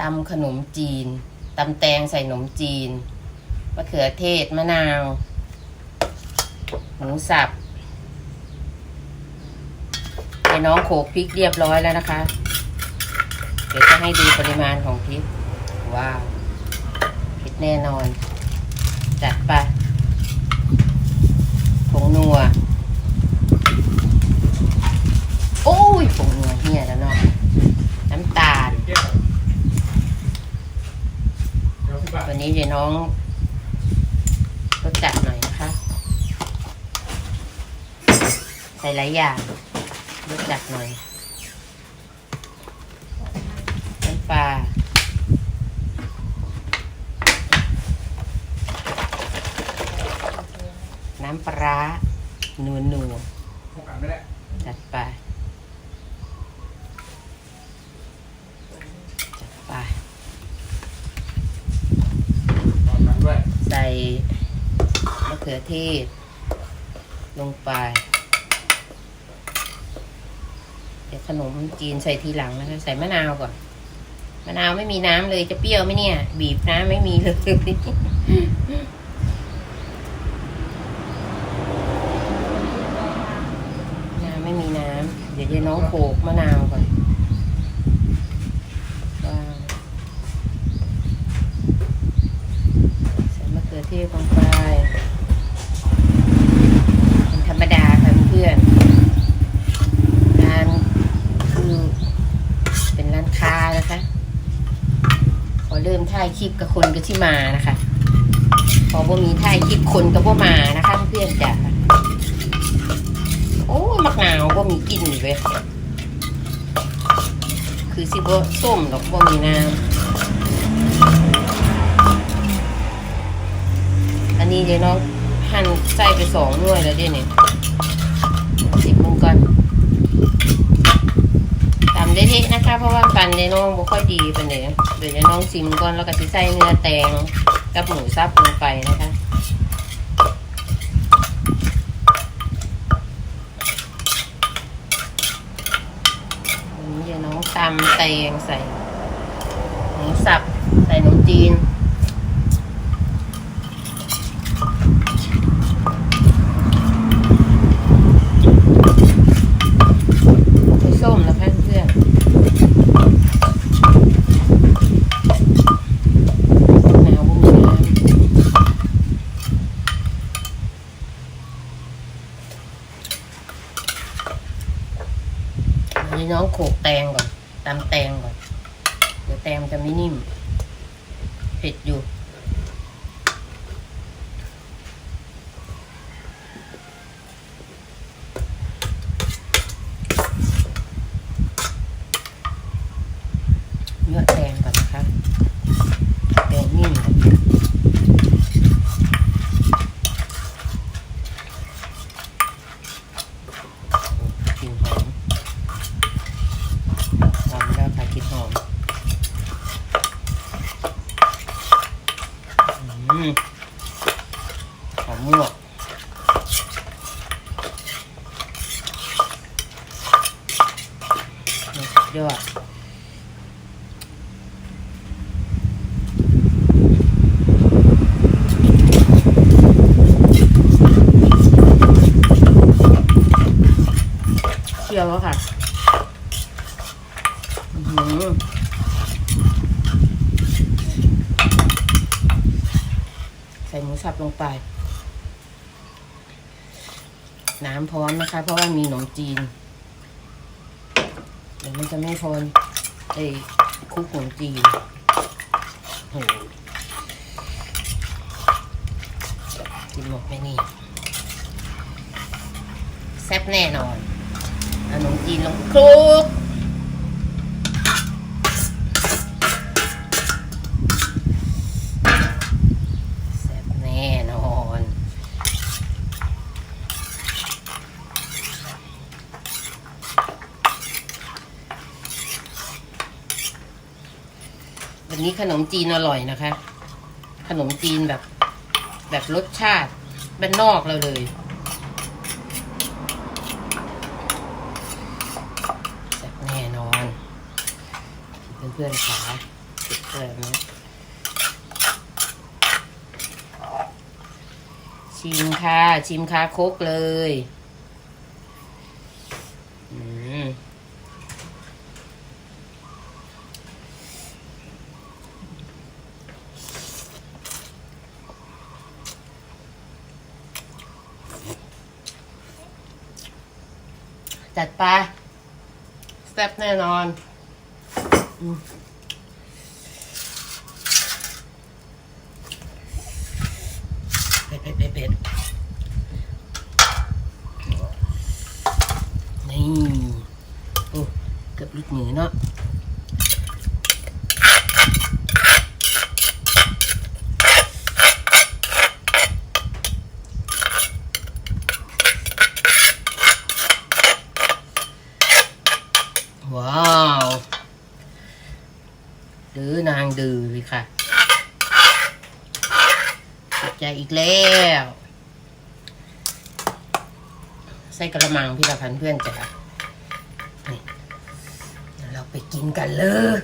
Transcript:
ตำขนมจีนตำแตงใส่ขนมจีนมะเขือเทศมะนาว หมูสับไอ้น้องโขลกพริกเรียบร้อยแล้วนะคะ เดี๋ยวจะให้ดูปริมาณของพริก ว้าวพริกแน่นอน จัดไปผงนัว โอ้ยผงนัวเฮียแล้วเนาะ น้ำตาล เดี๋ยวสิบบาท วั นนี้เดี๋ยวน้องรสจัดหน่อยนะคะ ใส่หลายอย่างรสจัดหน่อยน้ำปลาน้ำปลาร้านัวนัวพกกันไม่ได้ๆจัดไป จัดไป พกกันด้วย ใส่มะเขือเทศ ลงไป เดี๋ยวขนมจีนใส่ทีหลังนะคะ ใส่มะนาวก่อน มะนาวไม่มีน้ำเลยจะเปรี้ยวไหมเนี่ย บีบน้ำไม่มีเลยน้ำไม่มีน้ำเดี๋ยวเดี๋ยน้องโขกมะนาวก่อนใส่มะเขือเทศลงไปเป็นธรรมดาค่ะเพื่อนๆร้านคือเป็นร้านค้านะคะ พ อเริ่มถ่ายคลิปกับคนก็ที่มานะคะ พอบ่มีถ่ายคลิปคนก็บ่มานะคะเพื่อนจ้ะโอ้ยมะนาวก็มีกลิ่นอยู่เว้ยคือสิบ่ส้มดอกบ่มีน้ำอันนี้เดี๋ยวน้องหั่นใส่ไปสองหน่วยแล้วเดี๋ยวนี้สิบมึงก่อนตำได้ๆันในน้องบ่ค่อยดีปานเดี๋ยวเดี๋ยวจะน้องซิมก่อนแล้วก็สิใส่เนื้อแตงกับหมูสับลงไปนะคะวันนี้เดี๋ยวน้องตำแตงใส่หมูสับใส่หนมจีนใส่ส้มนะคะเพื่อนหนาวบุ้งน้ำวั นนี้น้องโขกแตงก่อนตำแตงก่อน เดี๋ยวแตงจะไม่นิ่ม เผ็ดอยู่ เนื้อแตงก่อนนะคะแตงนิ่มก่อนกลิ่นหอมหอมแล้วค่ะกลิ่นหอมอืม หอมมวกนี่สุดยอดเชี่ยวแล้วค่ะใส่หมูสับลงไป น้ำพร้อมนะคะ เพราะว่ามีขนมจีน เดี๋ยวมันจะไม่พอไอ้คลุกขนมจีนโหกินหมดไหมนี่แซ่บแน่นอนเอาขนมจีนลงคลุกแซ่บแน่นอน วันนี้ขนมจีนอร่อยนะคะ ขนมจีนแบบ แบบรสชาติบ้านนอกเราเลยแซ่บแน่นอน เพื่อนๆขาเก็บเกลือนะชิมค่ะ ชิมคาโคกเลย อืม จัดไปแซ่บแน่นอนอืมเผ็ดเผ็ดเผ็ดเผ็ดนี่โอ้เกือบลุดหนีเนาะว้าว หรือนางดื้อค่ะติดใจอีกแล้ว ใส่กระมังพี่ละพันเพื่อนจ้ะนี่เราไปกินกันเลย